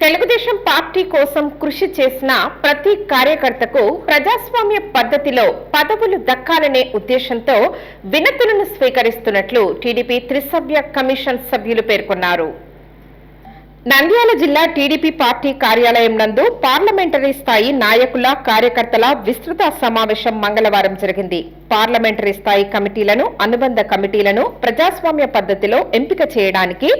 Telugu Desam party కోసం కృషి చేసిన ప్రతి కార్యకర్తకు ప్రజాస్వామ్య పద్ధతిలో పదవులు దక్కాలనే ఉద్దేశంతో వినతులను స్వీకరిస్తున్నట్లు టీడీపీ త్రిసభ్య కమిషన్ సభ్యులు పేర్కొన్నారు. నంద్యాల జిల్లా టీడీపీ పార్టీ కార్యాలయం నందు పార్లమెంటరీ స్థాయి నాయకుల కార్యకర్తల విస్తృత సమావేశం మంగళవారం జరిగింది. పార్లమెంటరీ స్థాయి కమిటీలను అనుబంధ కమిటీలను ప్రజాస్వామ్య పద్ధతిలో ఎంపిక చేయడానికి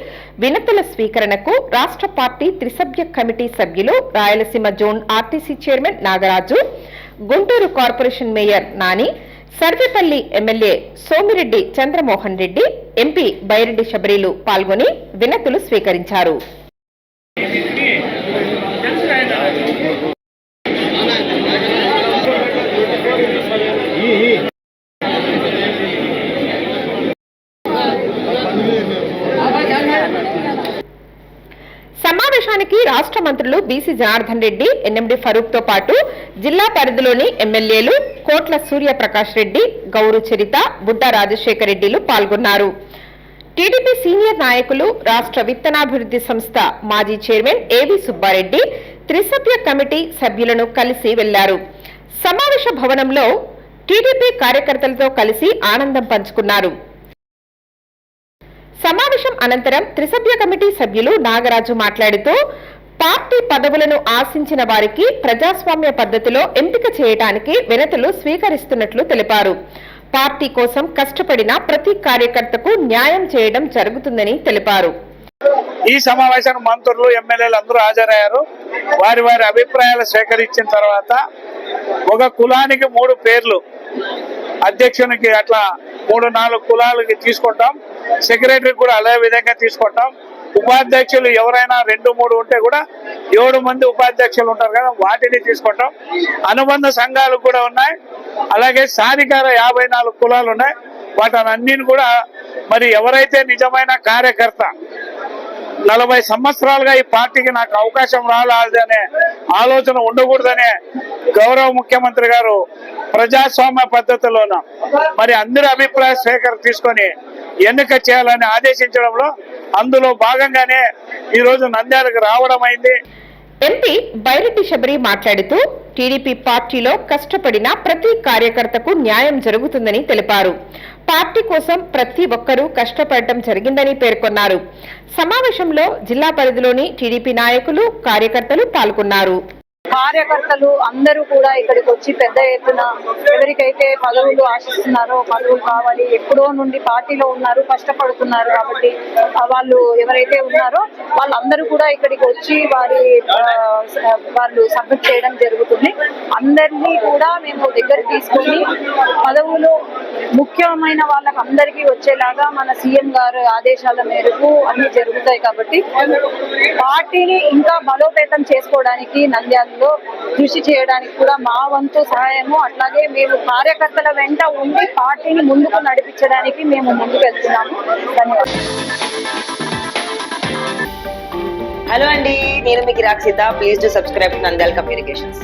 వినతుల స్వీకరణకు రాష్ట్ర పార్టీ త్రిసభ్య కమిటీ సభ్యులు Rayalaseema zone RTC chairman Nagaraju Guntur corporation mayor Nani Sarvepalli MLA Somireddy Chandramohan Reddy MP Byreddy శబరీలు పాల్గొని వినతులు స్వీకరించారు. సమావేశానికి రాష్ట్ర మంత్రులు బీసీ జనార్దన్ రెడ్డి ఎన్ఎండి ఫరూక్తో పాటు జిల్లా పరిధిలోని ఎమ్మెల్యేలు కోట్ల సూర్యప్రకాష్ రెడ్డి గౌరు చరిత బుడ్డ రాజశేఖర్ రెడ్డిలు పాల్గొన్నారు. టీడీపీ సీనియర్ నాయకులు రాష్ట్ర విత్తనాభివృద్ధి సంస్థ మాజీ చైర్మన్ ఏవి సుబ్బారెడ్డి త్రిసభ్య కమిటీ సభ్యులను కలిసి వెళ్ళారు. సమావేశ భవనంలో టీడీపీ కార్యకర్తలతో కలిసి ఆనందం పంచుకున్నారు. సమావేశం అనంతరం త్రిసభ్య కమిటీ సభ్యులు నాగరాజు మాట్లాడుతూ పార్టీ పదవులను ఆశించిన వారికి ప్రజాస్వామ్య పద్ధతిలో ఎంపిక చేయడానికి వినతులు స్వీకరిస్తున్నట్లు తెలిపారు. పార్టీ కోసం కష్టపడిన ప్రతి కార్యకర్తకు న్యాయం చేయడం జరుగుతుందని తెలిపారు. ఈ సమావేశానికి మంత్రులు ఎమ్మెల్యేలు అందరూ హాజరయ్యారు. వారి వారి అభిప్రాయాలు సేకరించిన తర్వాత ఒక కులానికి మూడు పేర్లు అధ్యక్షునికి అట్లా మూడు నాలుగు కులాలకి తీసుకుంటాం. సెక్రటరీ కూడా అదే విధంగా తీసుకుంటాం. ఉపాధ్యక్షులు ఎవరైనా రెండు మూడు ఉంటే కూడా ఏడు మంది ఉపాధ్యక్షులు ఉంటారు కదా వాటిని తీసుకుంటాం. అనుబంధ సంఘాలు కూడా ఉన్నాయి. అలాగే సాధికార యాభై నాలుగు కులాలు ఉన్నాయి. వాటిని అన్నిని కూడా మరి ఎవరైతే నిజమైన కార్యకర్త నలభై సంవత్సరాలుగా ఈ పార్టీకి నాకు అవకాశం రాలేదనే ఆలోచన ఉండకూడదనే గౌరవ ముఖ్యమంత్రి గారు ప్రజాస్వామ్య పద్ధతిలోన మరి అందరి అభిప్రాయ స్వీకరణ తీసుకొని ఎన్నిక చేయాలని ఆదేశించడంలో అందులో భాగంగానే ఈ రోజు నంద్యాలకు రావడం అయింది. ఎంపీ బైరెడ్డి శబరి మాట్లాడుతూ టీడీపీ పార్టీలో కష్టపడిన ప్రతి కార్యకర్తకు న్యాయం జరుగుతుందని తెలిపారు. పార్టీ కోసం ప్రతి ఒక్కరూ కష్టపడటం జరిగిందని పేర్కొన్నారు. సమావేశంలో జిల్లా పరిధిలోని టీడీపీ నాయకులు కార్యకర్తలు పాల్గొన్నారు. కార్యకర్తలు అందరూ కూడా ఇక్కడికి వచ్చి పెద్ద ఎత్తున ఎవరికైతే పదవులు ఆశిస్తున్నారో పదవులు కావాలి ఎప్పుడో నుండి పార్టీలో ఉన్నారు కష్టపడుతున్నారు కాబట్టి వాళ్ళు ఎవరైతే ఉన్నారో వాళ్ళందరూ కూడా ఇక్కడికి వచ్చి వారి వాళ్ళు సబ్మిట్ చేయడం జరుగుతుంది. అందరినీ కూడా మేము దగ్గర తీసుకొని పదవులు ముఖ్యమైన వాళ్ళకి అందరికీ వచ్చేలాగా మన సీఎం గారు ఆదేశాల మేరకు అన్ని జరుగుతాయి కాబట్టి పార్టీని ఇంకా బలోపేతం చేసుకోవడానికి నంద్యాలలో కృషి చేయడానికి కూడా మా వంతు సహాయము. అట్లాగే మేము కార్యకర్తల వెంట ఉండి పార్టీని ముందుకు నడిపించడానికి మేము ముందుకు వెళ్తున్నాము ధన్యవాదాలు. హలో అండి నేను మీకు Rakshita please to subscribe Nandyala communications